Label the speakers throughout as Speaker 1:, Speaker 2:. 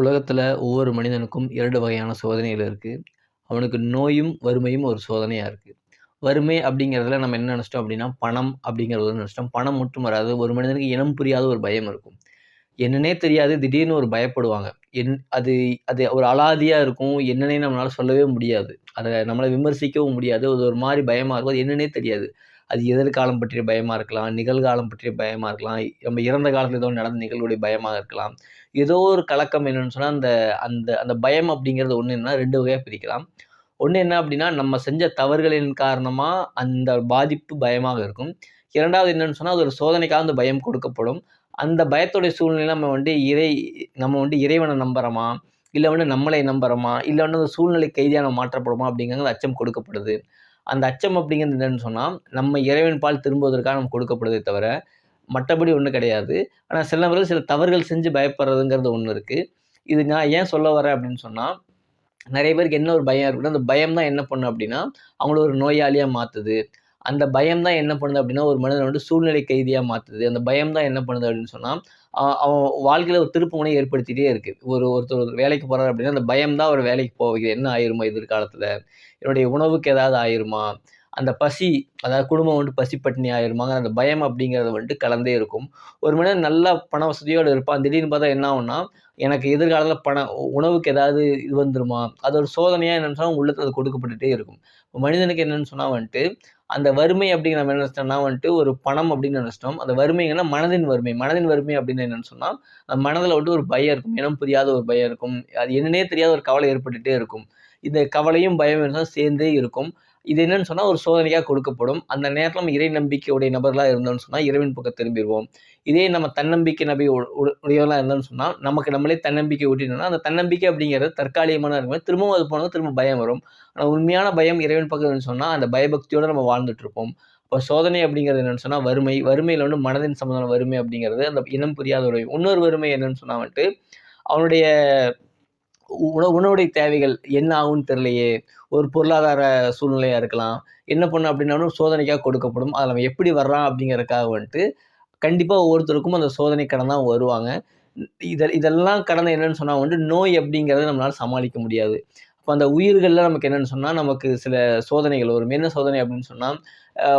Speaker 1: உலகத்தில் ஒவ்வொரு மனிதனுக்கும் இரண்டு வகையான சோதனைகள் இருக்குது அவனுக்கு நோயும் வறுமையும் ஒரு சோதனையாக இருக்குது வறுமை அப்படிங்கிறதுல நம்ம என்ன நினச்சிட்டோம் அப்படின்னா பணம் அப்படிங்கிறது நினச்சிட்டோம். பணம் மட்டும் வராது ஒரு மனிதனுக்கு இனம் புரியாத ஒரு பயம் இருக்கும். என்னன்னே தெரியாது திடீர்னு ஒரு பயப்படுவாங்க. என் அது அது ஒரு அலாதியாக இருக்கும் என்னன்னே நம்மளால் சொல்லவே முடியாது. அதை நம்மளை விமர்சிக்கவும் முடியாது. அது ஒரு மாதிரி பயமாக இருக்கும் அது என்னன்னே தெரியாது. அது எதிர்காலம் பற்றிய பயமாக இருக்கலாம் நிகழ்காலம் பற்றிய பயமாக இருக்கலாம் நம்ம இறந்த காலத்தில் ஏதோ நடந்த நிகழ்வுடைய பயமாக இருக்கலாம். ஏதோ ஒரு கலக்கம் என்னென்னு சொன்னால் அந்த அந்த அந்த பயம் அப்படிங்கிறது ஒன்று என்னன்னா ரெண்டு வகையாக பிரிக்கலாம். ஒன்று என்ன அப்படின்னா நம்ம செஞ்ச தவறுகளின் காரணமாக அந்த பாதிப்பு பயமாக இருக்கும். இரண்டாவது என்னென்னு சொன்னால் அது ஒரு சோதனைக்காக அந்த பயம் கொடுக்கப்படும். அந்த பயத்துடைய சூழ்நிலை நம்ம வந்து இறை நம்ம வந்து இறைவனை நம்புகிறோமா இல்லை வந்து நம்மளை நம்புகிறோமா இல்லை வந்து அந்த சூழ்நிலை கைதியாக மாற்றப்படுமா அப்படிங்கிறது அச்சம் கொடுக்கப்படுது. அந்த அச்சம் அப்படிங்கிறது என்னன்னு சொன்னால் நம்ம இறைவன் பால் திரும்புவதற்காக நம்ம கொடுக்கப்படுதே தவிர மற்றபடி ஒன்றும் கிடையாது. ஆனால் சில நபர்கள் சில தவறுகள் செஞ்சு பயப்படுறதுங்கிறது ஒன்று இருக்குது இது நான் ஏன் சொல்ல வரேன் அப்படின்னு சொன்னால் நிறைய பேருக்கு என்ன ஒரு பயம் இருக்குன்னா அந்த பயம் தான் என்ன பண்ணும் அப்படின்னா அவங்கள ஒரு நோயாளியாக மாற்றுது அந்த பயம் தான் என்ன பண்ணுது அப்படின்னா ஒரு மனிதன் வந்து சூழ்நிலை கைதியாக மாற்றுது அந்த பயம் தான் என்ன பண்ணுது அப்படின்னு சொன்னால் அவன் வாழ்க்கையில் ஒரு திருப்புமுனை ஏற்படுத்திகிட்டே இருக்குது ஒரு ஒருத்தர் ஒரு வேலைக்கு போகிறார் அப்படின்னா அந்த பயம் தான் அவர் வேலைக்கு போகிறது என்ன ஆயிருமா எதிர்காலத்தில்? என்னுடைய உணவுக்கு ஏதாவது ஆயிருமா? அந்த பசி அதாவது குடும்பம் வந்துட்டு பசி பட்டினி ஆயிருமாங்க அந்த பயம் அப்படிங்கிறது வந்துட்டு கலந்தே இருக்கும். ஒரு மனிதன் நல்லா பண வசதியோடு இருப்பான். திடீர்னு பார்த்தா என்ன ஆகும்னா எனக்கு எதிர்காலத்தில் பண உணவுக்கு ஏதாவது இது வந்துருமா? அது ஒரு சோதனையாக என்னென்னு சொன்னால் உள்ளத்தில் அது கொடுக்கப்பட்டுட்டே இருக்கும். மனிதனுக்கு என்னென்னு சொன்னால் வந்துட்டு அந்த வறுமை அப்படிங்கிற நம்ம என்ன நினச்சிட்டோம்னா வந்துட்டு ஒரு பணம் அப்படின்னு நினச்சிட்டோம். அந்த வறுமைங்கன்னா மனதின் வறுமை. மனதின் வறுமை அப்படின்னு என்னென்னு சொன்னால் அந்த மனதில் வந்துட்டு ஒரு பயம் இருக்கும். இனம் புரியாத ஒரு பயம் இருக்கும். அது என்னன்னே தெரியாத ஒரு கவலை ஏற்பட்டுகிட்டே இருக்கும். இந்த கவலையும் பயம் இருந்தால் சேர்ந்தே இருக்கும். இது என்னன்னு சொன்னால் ஒரு சோதனையாக கொடுக்கப்படும். அந்த நேரத்தில் நம்ம இறை நம்பிக்கையுடைய நபர்களாக இருந்தோம்னு சொன்னால் இறைவன் பக்கம் திரும்பிடுவோம். இதே நம்ம தன்னம்பிக்கை நபி உடையவர்களாக இருந்தோம்னு சொன்னால் நமக்கு நம்மளே தன்னம்பிக்கை ஊட்டினோம்னா அந்த தன்னம்பிக்கை அப்படிங்கிறது தற்காலிகமான இருக்கும் திரும்பவும் அது போனது திரும்ப பயம் வரும். ஆனால் உண்மையான பயம் இறைவன் பக்கம் சொன்னால் அந்த பயபக்தியோடு நம்ம வாழ்ந்துட்டுருப்போம் இப்போ சோதனை அப்படிங்கிறது என்னென்னு சொன்னால் வறுமை. வறுமையில் வந்து மனதின் சம்பந்தமான வறுமை அப்படிங்கிறது அந்த இனம் புரியாத உடைய இன்னொரு வறுமை என்னன்னு சொன்னால் வந்துட்டு அவனுடைய உணவு உணவுடைய தேவைகள் என்ன ஆகும்னு தெரியலையே. ஒரு பொருளாதார சூழ்நிலையாக இருக்கலாம். என்ன பண்ண அப்படின்னாலும் சோதனைக்காக கொடுக்கப்படும். அதில் நம்ம எப்படி வர்றான் அப்படிங்கிறதுக்காக வந்துட்டு கண்டிப்பாக ஒவ்வொருத்தருக்கும் அந்த சோதனை கடன் தான் வருவாங்க. இத இதெல்லாம் கடந்த என்னென்னு சொன்னால் வந்துட்டு நோய் அப்படிங்கிறத நம்மளால் சமாளிக்க முடியாது. அப்போ அந்த உயிர்களில் நமக்கு என்னென்னு சொன்னால் நமக்கு சில சோதனைகள் வரும். என்ன சோதனை அப்படின்னு சொன்னால்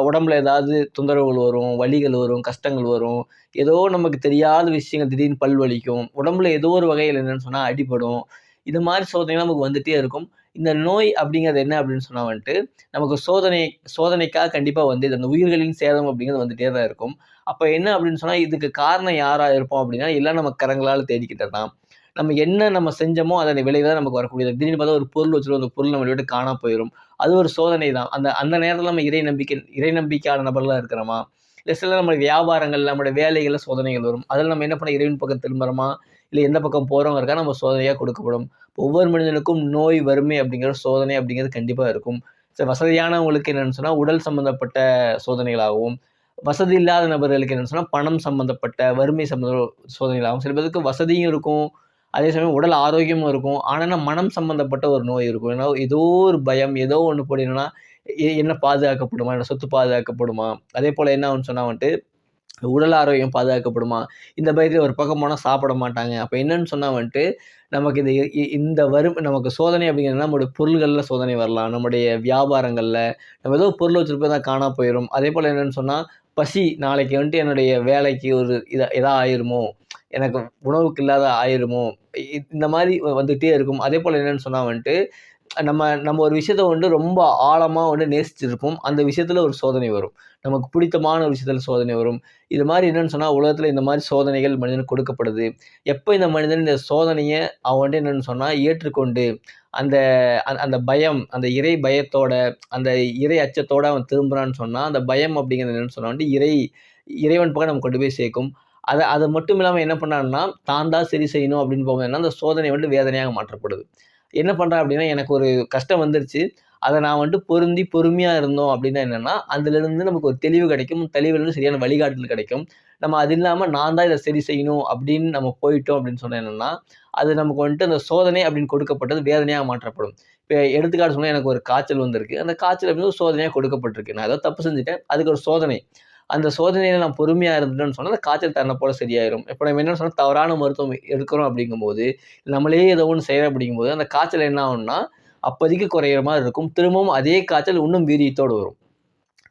Speaker 1: உடம்புல ஏதாவது தொந்தரவுகள் வரும் வலிகள் வரும் கஷ்டங்கள் வரும். ஏதோ நமக்கு தெரியாத விஷயங்கள் திடீர்னு பல் வலிக்கும். உடம்புல ஏதோ ஒரு வகையில் என்னென்னு சொன்னால் அடிபடும். இது மாதிரி சோதனைகள் நமக்கு வந்துகிட்டே இருக்கும். இந்த நோய் அப்படிங்கிறது என்ன அப்படின்னு சொன்னால் வந்துட்டு நமக்கு சோதனை சோதனைக்காக கண்டிப்பாக வந்து இந்த உயிர்களின் சேதம் அப்படிங்கிறது வந்துகிட்டே தான் இருக்கும். அப்போ என்ன அப்படின்னு சொன்னால் இதுக்கு காரணம் யாராக இருப்போம் அப்படின்னா எல்லாம் நம்ம கரங்களால் தேடிக்கிட்டது தான். நம்ம என்ன நம்ம செஞ்சோமோ அதனை விளைவு தான் நமக்கு வரக்கூடியது. திடீர்னு பார்த்தா ஒரு பொருள் வச்சுருவோம் அந்த பொருள் நம்ம விட்டு காணா போயிடும் அது ஒரு சோதனை தான். அந்த அந்த நேரத்தில் நம்ம இறை நம்பிக்கை இறை நம்பிக்கையான நபர்களாக இருக்கிறோமா? இல்லை சில நம்மளுடைய வியாபாரங்கள் நம்மளுடைய வேலைகளில் சோதனைகள் வரும். அதில் நம்ம என்ன பண்ண இறைவன் பக்கம் திரும்புகிறோமா இல்லை எந்த பக்கம் போகிறவங்க நம்ம சோதனையாக கொடுக்கப்படும். ஒவ்வொரு மனிதனுக்கும் நோய் வறுமை அப்படிங்கிற சோதனை அப்படிங்கிறது கண்டிப்பாக இருக்கும். ஸோ வசதியானவங்களுக்கு என்னென்னு சொன்னால் உடல் சம்மந்தப்பட்ட சோதனைகளாகவும் வசதி இல்லாத நபர்களுக்கு என்னென்னு சொன்னால் பணம் சம்மந்தப்பட்ட வறுமை சம்மந்த சோதனைகளாகும் சில பேருக்கு வசதியும் இருக்கும் அதே சமயம் உடல் ஆரோக்கியமும் இருக்கும். ஆனால் மனம் சம்மந்தப்பட்ட ஒரு நோய் இருக்கும். ஏன்னா ஏதோ ஒரு பயம் ஏதோ ஒன்று போடணும்னா என்ன பாதுகாக்கப்படுமா என்ன சொத்து பாதுகாக்கப்படுமா? அதே போல் என்ன ஆகுன்னு சொன்னால் வந்துட்டு உடல் ஆரோக்கியம் பாதுகாக்கப்படுமா? இந்த பயத்தில் ஒரு பக்கம் போனால் சாப்பிட மாட்டாங்க. அப்போ என்னன்னு சொன்னால் வந்துட்டு நமக்கு இந்த இந்த வரும் நமக்கு சோதனை அப்படிங்கிறது நம்மளுடைய பொருள்களில் சோதனை வரலாம். நம்முடைய வியாபாரங்களில் நம்ம ஏதோ பொருள் வச்சுருப்போம் தான் காணா போயிடும் அதே போல் என்னென்னு சொன்னால் பசி நாளைக்கு வந்துட்டு என்னுடைய வேலைக்கு ஒரு இதாக எதா ஆயிருமோ? எனக்கு உணவுக்கு இல்லாத ஆயிருமோ? இந்த மாதிரி வந்துகிட்டே இருக்கும். அதே போல் என்னென்னு சொன்னால் வந்துட்டு நம்ம நம்ம ஒரு விஷயத்த வந்து ரொம்ப ஆழமாக வந்து நேசிச்சிருப்போம். அந்த விஷயத்தில் ஒரு சோதனை வரும். நமக்கு பிடித்தமான ஒரு விஷயத்தில் சோதனை வரும். இது மாதிரி என்னென்னு சொன்னால் உலகத்தில் இந்த மாதிரி சோதனைகள் மனிதனுக்கு கொடுக்கப்படுது. எப்போ இந்த மனிதன் இந்த சோதனையை அவன் வந்து என்னென்னு சொன்னால் ஏற்றுக்கொண்டு அந்த அந்த பயம் அந்த இறை பயத்தோட அந்த இறை அச்சத்தோடு அவன் திரும்புகிறான்னு சொன்னால் அந்த பயம் அப்படிங்கிறது என்னென்னு சொன்னால் வந்து இறை இறைவன் பக்கம் நம்ம கொண்டு போய் சேர்க்கும். அதை அது மட்டும் இல்லாமல் என்ன பண்ணான்னா தான் தான் சரி செய்யணும் அப்படின்னு போகும்போதுன்னா அந்த சோதனை வந்து வேதனையாக மாற்றப்படுது. என்ன பண்ணுறேன் அப்படின்னா எனக்கு ஒரு கஷ்டம் வந்துருச்சு. அதை நான் வந்துட்டு பொருந்தி பொறுமையாக இருந்தோம் அப்படின்னா என்னென்னா அதுலேருந்து நமக்கு ஒரு தெளிவு கிடைக்கும். தெளிவுலேருந்து சரியான வழிகாட்டல் கிடைக்கும். நம்ம அது இல்லாமல் நான் தான் இதை சரி செய்யணும் அப்படின்னு நம்ம போயிட்டோம் அப்படின்னு சொன்னால் என்னென்னா அது நமக்கு வந்துட்டு அந்த சோதனை அப்படின்னு கொடுக்கப்பட்டது வேதனையாக மாற்றப்படும். இப்போ எடுத்துக்காட்டு சொன்னால் எனக்கு ஒரு காய்ச்சல் வந்திருக்கு. அந்த காய்ச்சல் அப்படின்னு ஒரு சோதனையாக கொடுக்கப்பட்டிருக்கு. நான் ஏதோ தப்பு செஞ்சுட்டேன். அதுக்கு ஒரு சோதனை. அந்த சோதனையில் நான் பொறுமையாக இருந்துட்டேன்னு சொன்னால் அந்த காய்ச்சல் தன்னை போல சரியாயிடும் இப்போ நம்ம என்ன சொன்னால் தவறான மருத்துவம் எடுக்கிறோம் அப்படிங்கும்போது, நம்மளே ஏதோ ஒன்று செய்கிறோம் அப்படிங்கும்போது, அந்த காய்ச்சல் என்ன ஆகும்னா, அப்போதைக்கு குறையிற மாதிரி இருக்கும். திரும்பவும் அதே காய்ச்சல் இன்னும் வீரியத்தோடு வரும்.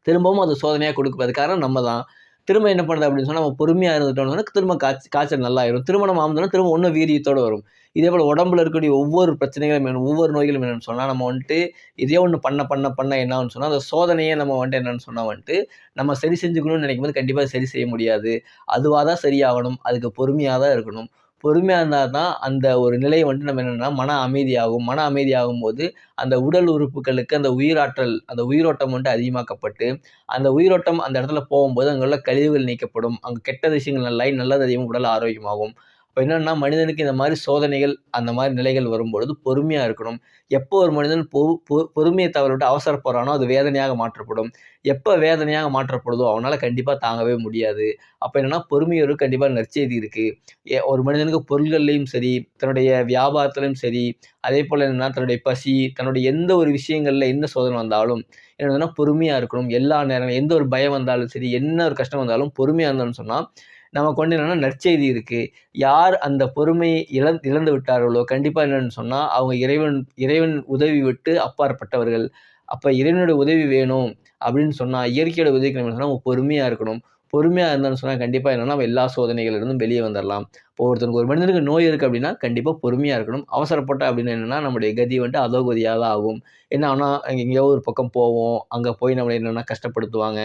Speaker 1: திரும்பவும் அது சோதனையாக கொடுக்கும். காரணம் நம்ம தான். திரும்ப என்ன பண்ணுது அப்படின்னு சொன்னால் நம்ம பொறுமையாக இருந்துட்டோம்னா, திரும்ப காய்ச்ச காய்ச்சல் நல்லாயிரும். திரும்ப நம்ம அமர்ந்தோம்னா, திரும்ப ஒன்றும் வீரியத்தோடு வரும். இதே போல் உடம்புல இருக்கக்கூடிய ஒவ்வொரு பிரச்சனைகளும் வேணும் ஒவ்வொரு நோய்களும் வேணும்னு சொன்னால் நம்ம வந்துட்டு இதே ஒன்று பண்ண பண்ண பண்ண என்னன்னு சொன்னால் அந்த சோதனையே நம்ம வந்துட்டு என்னன்னு சொன்னால் வந்துட்டு, நம்ம சரி செஞ்சுக்கணும்னு நினைக்கும்போது கண்டிப்பாக சரி செய்ய முடியாது. அதுவாக தான் சரியாகணும். அதுக்கு பொறுமையாக தான் இருக்கணும். பொறுமையாக இருந்தால் தான் அந்த ஒரு நிலை வந்துட்டு நம்ம என்னன்னா, மன அமைதியாகும். மன அமைதியாகும் போது அந்த உடல் உறுப்புகளுக்கு அந்த உயிராற்றல், அந்த உயிரோட்டம் வந்துட்டு அதிகமாக்கப்பட்டு, அந்த உயிரோட்டம் அந்த இடத்துல போகும்போது, அங்கே உள்ள கழிவுகள் நீக்கப்படும். அங்கே கெட்ட விஷயங்கள் நல்லாயி நல்லது அதிகமாக உடல் ஆரோக்கியமாகும். இப்போ என்னென்னா மனிதனுக்கு இந்த மாதிரி சோதனைகள், அந்த மாதிரி நிலைகள் வரும்பொழுது பொறுமையாக இருக்கணும். எப்போ ஒரு மனிதன் பொ பொ பொறுமைய தவறவிட்டு அவசரப்படுறானோ, அது வேதனையாக மாற்றப்படும். எப்போ வேதனையாக மாற்றப்படுதோ, அவனால் கண்டிப்பாக தாங்கவே முடியாது. அப்போ என்னென்னா பொறுமையோடு கண்டிப்பாக நற்செய்தி இருக்குது ஒரு மனிதனுக்கு பொருள்கள்லையும் சரி, தன்னுடைய வியாபாரத்துலையும் சரி, அதே போல் என்னென்னா தன்னுடைய பசி, தன்னுடைய எந்த ஒரு விஷயங்களில் என்ன சோதனை வந்தாலும், என்னதுன்னா பொறுமையாக இருக்கணும். எல்லா நேரம் எந்த ஒரு பயம் வந்தாலும் சரி, என்ன ஒரு கஷ்டம் வந்தாலும் பொறுமையாக இருந்தாலும் சொன்னால் நமக்கு வந்து என்னென்னா நற்செய்தி இருக்குது யார் அந்த பொறுமையை இழந் இழந்து விட்டார்களோ, கண்டிப்பாக என்னென்னு சொன்னால் அவங்க இறைவன் இறைவன் உதவி விட்டு அப்பாற்பட்டவர்கள். அப்போ இறைவனுடைய உதவி வேணும் அப்படின்னு சொன்னால் இயற்கையோட உதவி சொன்னால் என்ன சொன்னா, நம்ம இருக்கணும். பொறுமையாக இருந்தோம்னு சொன்னால் கண்டிப்பாக என்னென்னா நம்ம எல்லா சோதனைகளிலிருந்தும் இருந்தும் வந்துடலாம் வந்துரலாம். இப்போ ஒருத்தனுக்கு ஒரு மனிதனுக்கு நோய் இருக்குது அப்படின்னா, கண்டிப்பாக பொறுமையாக இருக்கணும். அவசரப்பட்ட அப்படின்னு என்னென்னா நம்முடைய கதி வந்துட்டு அதோகதியாக தான் ஆகும். என்ன அங்கே எங்கேயோ ஒரு பக்கம் போவோம். அங்கே போய் நம்மளை என்னென்னா கஷ்டப்படுத்துவாங்க.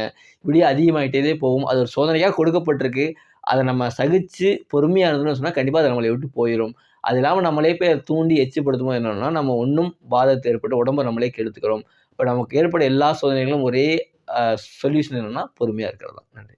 Speaker 1: இப்படியே அதிகமாகிட்டே போவோம் அது ஒரு சோதனையாக கொடுக்கப்பட்டிருக்கு. அதை நம்ம சகிச்சு பொறுமையாக இருந்தோம்னு சொன்னால் கண்டிப்பாக அது நம்மளை விட்டு போயிடும் அது இல்லாமல் நம்மளே போய் தூண்டி எச்சுப்படுத்தும் போது என்னென்னா நம்ம ஒன்றும் பாதத்தை ஏற்பட்டு உடம்ப நம்மளே கெடுத்துக்கிறோம். இப்போ நமக்கு ஏற்பட எல்லா சோதனைகளும் ஒரே சொல்யூஷன் என்னென்னா பொறுமையாக இருக்கிறது தான். நன்றி.